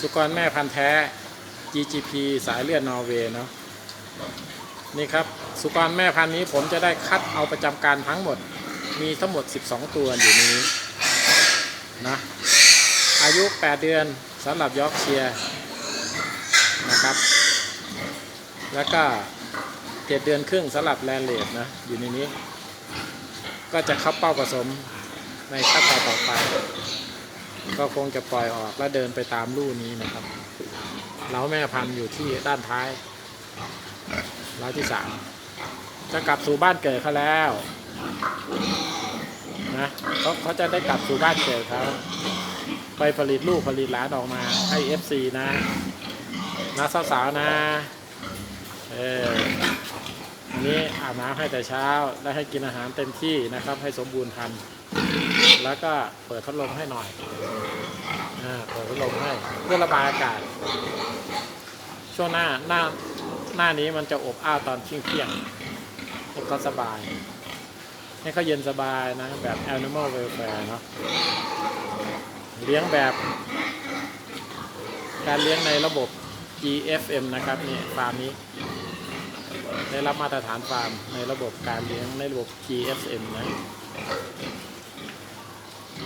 สุกรแม่พันธุ์แท้ GGP สายเลือดนอร์เวย์เนาะนี่ครับ สุกรแม่พันธุ์นี้ผมจะได้คัดเอาประจำการทั้งหมด มีทั้งหมด 12 ตัวอยู่นี้นะอายุ 8 เดือนสำหรับยอร์กเชียร์นะครับ แล้วก็7เดือนครึ่งสำหรับแลนเลดนะ อยู่ในนี้ ก็จะเข้าเป้าผสมในขั้นตอนต่อไป ก็คงจะปล่อยออกแล้วเดินไปตามลู่นี้นะครับเล้าแม่พันธุ์อยู่ที่ด้านท้ายเล้าที่สามจะกลับสู่บ้านเกิดเขาแล้วนะเขาเขาจะได้กลับสู่บ้านเกิดเขาไปผลิตลูกผลิตหลานออกมาให้ FC นะนะสาวๆนะ เอออันนี้อาบน้ำให้แต่เช้า และให้กินอาหารเต็มที่นะครับ ให้สมบูรณ์พัน แล้วก็เปิดพัดลมให้หน่อยอ่าเปิดพัดลมให้เพื่อระบายอากาศ ช่วงหน้าหน้าหน้านี้มันจะอบอ้าวตอนเที่ยงเที่ยงๆให้เขาสบาย ให้เขาเย็นสบายนะแบบ animal welfare เนาะเลี้ยงแบบ การเลี้ยงในระบบ GFM นะครับนี่ฟาร์มนี้ ได้รับมาตรฐานฟาร์มในระบบการเลี้ยงในระบบ GFM นะ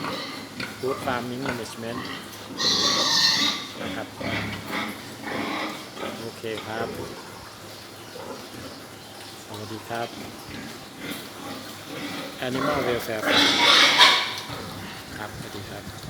Good Farming Management นะครับ โอเคครับ สวัสดีครับ Animal Welfare Farm ครับ สวัสดีครับ